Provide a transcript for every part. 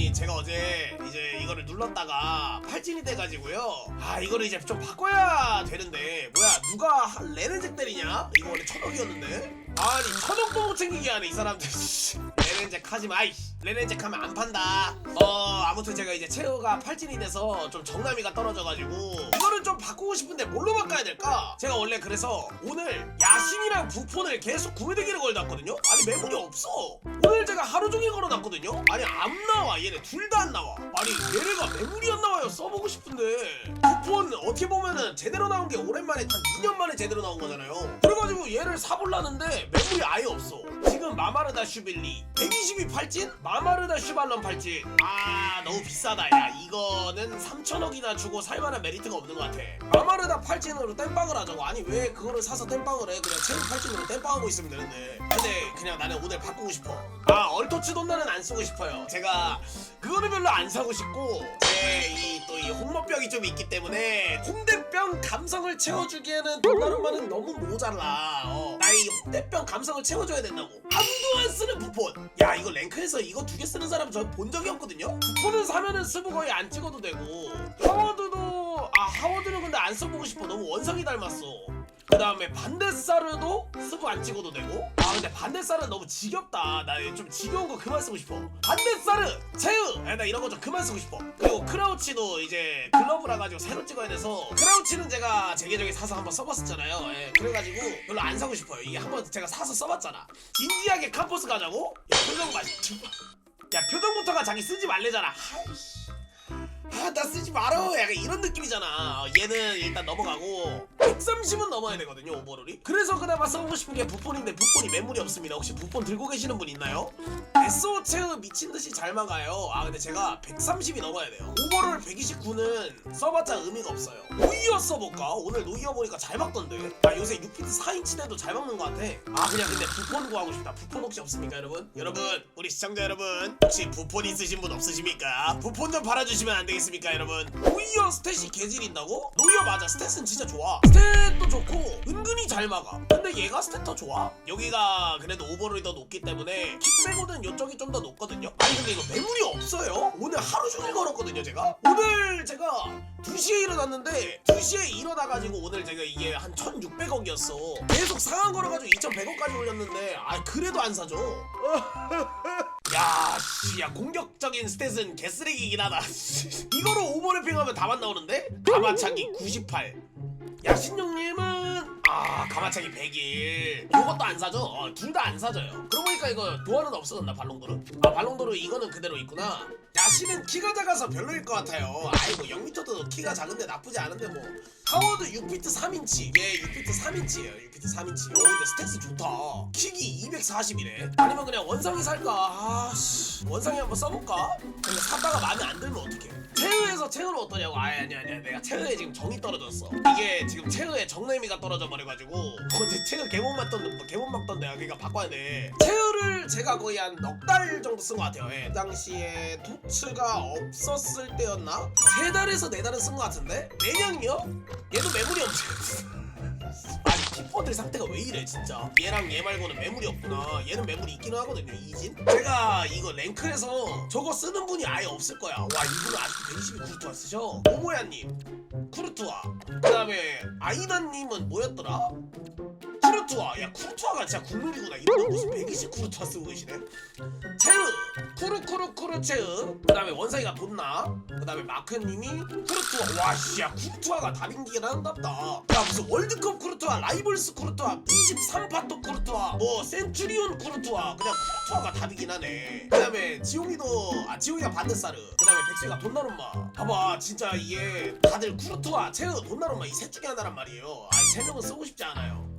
아니 제가 어제 이제 이거를 눌렀다가 팔진이 돼가지고요. 아 이거를 이제 좀 바꿔야 되는데 뭐야 누가 한 레렌잭 때리냐? 이거 원래 천억이었는데? 아니 천억도 못 챙기게 하네 이 사람들. 씨. 레렌잭 하지마 레렌잭 하면 안 판다. 어 아무튼 제가 이제 체어가 팔진이 돼서 좀 정남이가 떨어져가지고 이거를 좀 바꾸고 싶은데 뭘로 바꿔야 될까? 제가 원래 그래서 오늘 야신이랑 부폰을 계속 구매대기를 걸어놨거든요? 아니 매물이 없어. 오늘 제가 하루 종일 걸어놨거든요? 아니 안 나와. 얘네 둘 다 안 나와. 아니 얘네가 매물이 안 나와요. 써보고 싶은데. 부폰 어떻게 보면은 제대로 나온 게 오랜만에 한 2년 만에 제대로 나온 거잖아요. 그래가지고 얘를 사볼라는데 매물이 아예 없어. 지금 마마르다 슈빌리. 122 팔진? 마마르다 슈발런 팔진. 아 너무 비싸다. 야 이거는 3천억이나 주고 살만한 메리트가 없는 것 같아. 마마르다 팔진으로 땜빵을 하자고. 아니 왜 그거를 사서 땜빵을 해? 그냥 체육 팔진으로 땜빵하고 있으면 되는데. 근데 그냥 나는 오늘 바꾸고 싶어. 아 얼토츠 돈나는 안 쓰고 싶어요. 제가 그거는 별로 안 사고 싶고 제이또 이 홍모병이 좀 있기 때문에 홍대병 감성을 채워주기에는 돈나른만은 너무 모자라. 어. 나이 홍대병 감성을 채워줘야 된다고. 아무도 안 쓰는 부폰. 야 이거 랭크에서 이거 두 개 쓰는 사람 저 본 적이 없거든요? 부폰은 사면은 스브 거의 안 찍어도 되고. 하워드도 아 하워드는 근데 안 써보고 싶어. 너무 원성이 닮았어 그 다음에 반데사르도 스브 안 찍어도 되고. 아 근데 반데사르 너무 지겹다. 나 좀 지겨운 거 그만 쓰고 싶어. 반데사르 체으 아, 나 이런 거 좀 그만 쓰고 싶어. 그리고 크라우치도 이제 글러브라 가지고 새로 찍어야 돼서 크라우치는 제가 제 계정에 사서 한번 써봤었잖아요. 예, 그래가지고 별로 안 사고 싶어요. 이게 한번 제가 사서 써봤잖아. 진지하게 캠퍼스 가자고? 야 표정 봐야 표정부터가 자기 쓰지 말래잖아. 아이씨. 아나 쓰지 말어 약간 이런 느낌이잖아 어, 얘는 일단 넘어가고 130은 넘어야 되거든요 오버롤이 그래서 그나마 써보고 싶은 게 부폰인데 부폰이 매물이 없습니다 혹시 부폰 들고 계시는 분 있나요? SO 체어 미친듯이 잘 막아요 아 근데 제가 130이 넘어야 돼요 오버롤 129는 써봤자 의미가 없어요 노이어 써볼까? 오늘 노이어 보니까 잘 막던데 아 요새 6피트 4인치대도 잘 막는 것 같아 아 그냥 근데 부폰 구하고 싶다 부폰 혹시 없습니까 여러분? 여러분 우리 시청자 여러분 혹시 부폰 있으신 분 없으십니까? 부폰 좀 팔아주시면 안 되겠습니까 여러분? 노이어 스탯이 개질인다고? 노이어 맞아. 스탯은 진짜 좋아. 스탯도 좋고 은근히 잘 막아. 근데 얘가 스탯 더 좋아. 여기가 그래도 오버롤이 더 높기 때문에 킥 빼고는 이쪽이 좀 더 높거든요. 아니 근데 이거 매물이 없어요. 오늘 하루 종일 걸었거든요 제가. 오늘 제가 2시에 일어났는데 2시에 일어나가지고 오늘 제가 이게 한 1600억이었어. 계속 상한 걸어가지고 2100억까지 올렸는데 아 그래도 안 사줘 야, 씨, 야 공격적인 스탯은 개쓰레기긴 하다. 이거로 오버래핑하면 다만 나오는데? 가마차기 98. 야 신용님은 아 가마차기 100일 이것도 안 사죠? 어, 둘다 안 사져요 그러고 보니까 이거 도안은 없어졌나 발롱도르? 아 발롱도르 이거는 그대로 있구나 야시는 키가 작아서 별로일 것 같아요 아이고 0m도 키가 작은데 나쁘지 않은데 뭐. 하워드 6피트 3인치. 얘 6피트 3인치예요. 6피트 3인치. 오 근데 스탯스 좋다. 킥이 240이래 아니면 그냥 원상이 살까? 아씨. 원상이 한번 써볼까? 근데 사다가 마음에 안 들면 어떡해? 체흐에서 체흐로 어떠냐고. 아니 아니 아니. 내가 체흐에 지금 정이 떨어졌어. 이게 지금 체흐에 정의미가 떨어져 버려가지고. 어제 체흐 개못 맞던 개못 막던 내가 그러니까 바꿔야 돼. 체흐를 제가 거의 한 넉 달 정도 쓴 것 같아요. 예. 그 당시에 토츠가 없었을 때였나? 세 달에서 네 달은 쓴것 같은데? 내년이요? 얘도 매물이 없지. 아니 키퍼들 상태가 왜 이래 진짜. 얘랑 얘 말고는 매물이 없구나. 얘는 매물이 있기는 하거든요 이진. 제가 이거 랭크에서 저거 쓰는 분이 아예 없을 거야. 와 이분은 아직도 122 쿠르투아 쓰셔? 오모야님 쿠르투아. 그 다음에 아이나님은 뭐였더라? 쿠르투아. 야 쿠르투아가 진짜 국룰이구나. 이런 무슨 120 쿠르투아 쓰고 계시네. 체으 쿠르쿠르 쿠르 체으 그 다음에 원상이가 돈나. 그 다음에 마크님이 쿠르투아. 와씨야 쿠르투아가 다빙기긴 한답다. 야 무슨 월드컵 쿠르투아 라이벌스 쿠르투아 23파토 쿠르투아 뭐 센츄리온 쿠르투아. 그냥 쿠르투아가 답이긴 하네. 그 다음에 지용이도 아 지용이가 반대사르 그 다음에 백수가 돈나룸마. 봐봐 진짜 이게 다들 쿠르투아 체으 돈나룸마 이 셋 중에 하나란 말이에요. 아이 세 명은 쓰고 싶지 않아요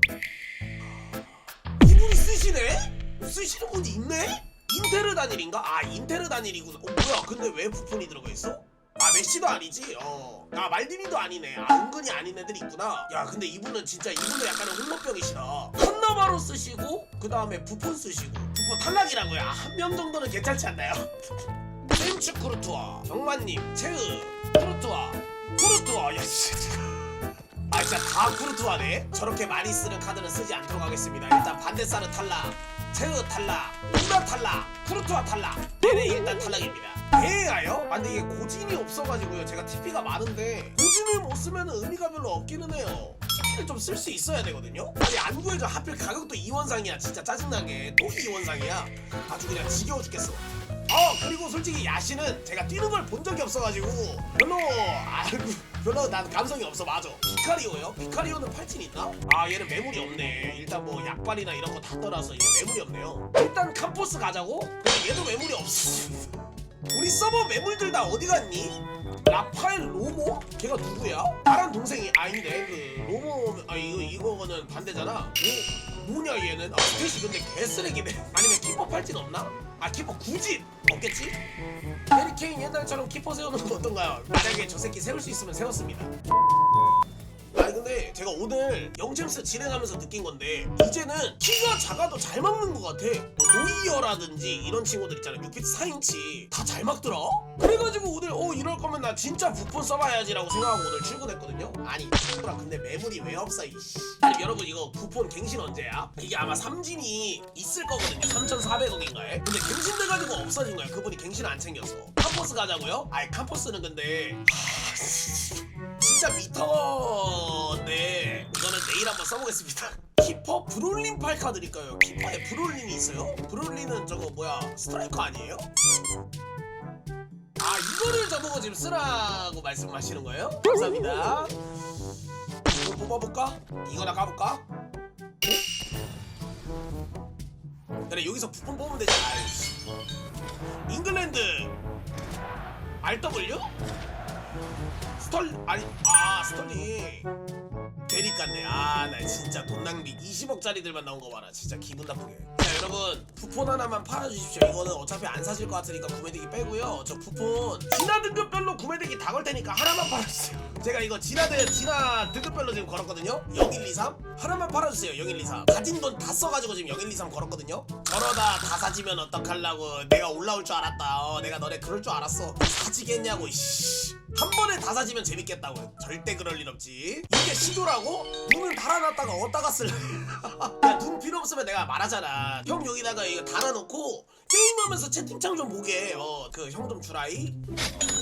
이분이 쓰시네? 쓰시는 분이 있네? 인테르 단일인가? 아 인테르 단일이구나 어 뭐야 근데 왜 부폰이 들어가 있어? 아 메시도 아니지 어. 아 말디니도 아니네 아 은근히 아닌 애들이 있구나 야 근데 이분은 진짜 이분은 약간은 홍모병이시다 한나마로 쓰시고 그 다음에 부폰 쓰시고 부폰 탈락이라고요 아, 한명 정도는 괜찮지 않나요? 샘츠 쿠르투아 경만님 체으 쿠르투아 쿠르투아 야 진짜 아 진짜 다 쿠르투아네 저렇게 많이 쓰는 카드는 쓰지 않도록 하겠습니다. 일단 반대사르 탈락 체으 탈락 운다 탈락 쿠르투아 탈락. 얘네 일단 탈락입니다. 예가요? 아 근데 이게 고진이 없어가지고요. 제가 TP가 많은데 고진을 못 쓰면 의미가 별로 없기는 해요. TP를 좀 쓸 수 있어야 되거든요? 아니 안 구해져. 하필 가격도 2원상이야. 진짜 짜증나게. 또 2원상이야. 아주 그냥 지겨워 죽겠어. 어 그리고 솔직히 야시는 제가 뛰는 걸 본 적이 없어가지고. 별로 아이고 별로 난 감성이 없어 맞아 피카리오요? 피카리오는 팔진 있나? 아 얘는 매물이 없네 일단 뭐 약발이나 이런 거 다 떠나서 얘 매물이 없네요 일단 캄포스 가자고? 근데 얘도 매물이 없어 우리 서버 매물들 다 어디 갔니? 라파엘 로모? 걔가 누구야? 다른 동생이 아닌데 그 로모 아 이거 이거는 반대잖아 뭐 뭐냐 얘는 아 스탯이 근데 개쓰레기네 아니면 키퍼 팔진 없나? 아 키퍼 굳이 없겠지? 해리케인 옛날처럼 키퍼 세우는 거 어떤가요? 만약에 저 새끼 세울 수 있으면 세웠습니다 아니 근데 제가 오늘 영잼스 진행하면서 느낀 건데 이제는 키가 작아도 잘 막는 것 같아. 뭐 노이어라든지 이런 친구들 있잖아 6피트 4인치. 다 잘 막더라? 그래가지고 오늘 어 이럴 거면 나 진짜 부폰 써봐야지 라고 생각하고 오늘 출근했거든요? 아니 X라 근데 매물이 왜 없어 이씨. 아니 여러분 이거 부폰 갱신 언제야? 이게 아마 삼진이 있을 거거든요. 3,400억인가에? 근데 갱신돼가지고 없어진 거야. 그분이 갱신 안 챙겼어. 캄퍼스 가자고요? 아니 캄퍼스는 근데 하... 진짜 미터인데 이거는 내일 한번 써보겠습니다. 키퍼 브롤린 팔카 드릴까요? 키퍼에 브롤린이 있어요? 브롤린은 저거 뭐야 스트라이커 아니에요? 아 이거를 저보고 지금 쓰라고 말씀하시는 거예요? 감사합니다. 이거 뽑아볼까? 이거나 까볼까? 어? 그래 여기서 부품 뽑으면 되지. 아이씨. 잉글랜드 RW? 스털 아니 아 스털리 대리 같네. 아나 진짜 돈 낭비 20억짜리들만 나온 거 봐라. 진짜 기분 나쁘게. 자 여러분. 부폰 하나만 팔아주십시오. 이거는 어차피 안 사실 것 같으니까 구매대기 빼고요. 저 부폰 진화 등급별로 구매대기 다 걸 테니까 하나만 팔아주세요. 제가 이거 진화대 진화 등급별로 지금 걸었거든요. 0123 하나만 팔아주세요 0123 가진 돈 다 써가지고 지금 0123 걸었거든요. 저러다 다 사지면 어떡하려고 내가 올라올 줄 알았다. 어, 내가 너네 그럴 줄 알았어. 사지겠냐고 이씨. 한 번에 다 사지면 재밌겠다고 절대 그럴 일 없지. 이게 시도라고? 눈을 달아놨다가 어디다가 쓸래? 야눈 필요 없으면 내가 말하잖아 형 여기다가 이거 달아놓고 게임하면서 채팅창 좀 보게. 어 그 형 좀 주라이.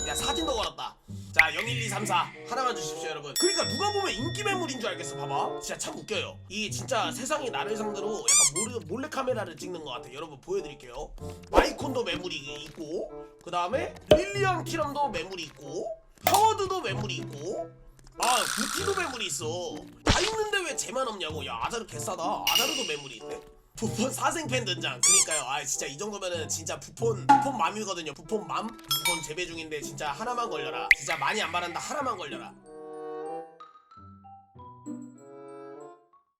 야 사진도 걸었다. 자 01234 하나만 주십시오 여러분. 그러니까 누가 보면 인기 매물인 줄 알겠어 봐봐. 진짜 참 웃겨요. 이 진짜 세상이 나를 상대로 약간 몰래, 몰래 카메라를 찍는 것 같아 여러분 보여드릴게요. 마이콘도 매물이 있고 그 다음에 릴리안 키럼도 매물이 있고 하워드도 매물이 있고 아 부티도 매물이 있어. 다 있는데 왜 쟤만 없냐고. 야 아자르 개싸다. 아자르도 매물이 있네 부폰 사생팬 등장. 그니까요. 아 진짜 이 정도면은 진짜 부폰 부폰 맘이거든요. 부폰 맘? 부폰 재배 중인데 진짜 하나만 걸려라. 진짜 많이 안 바란다. 하나만 걸려라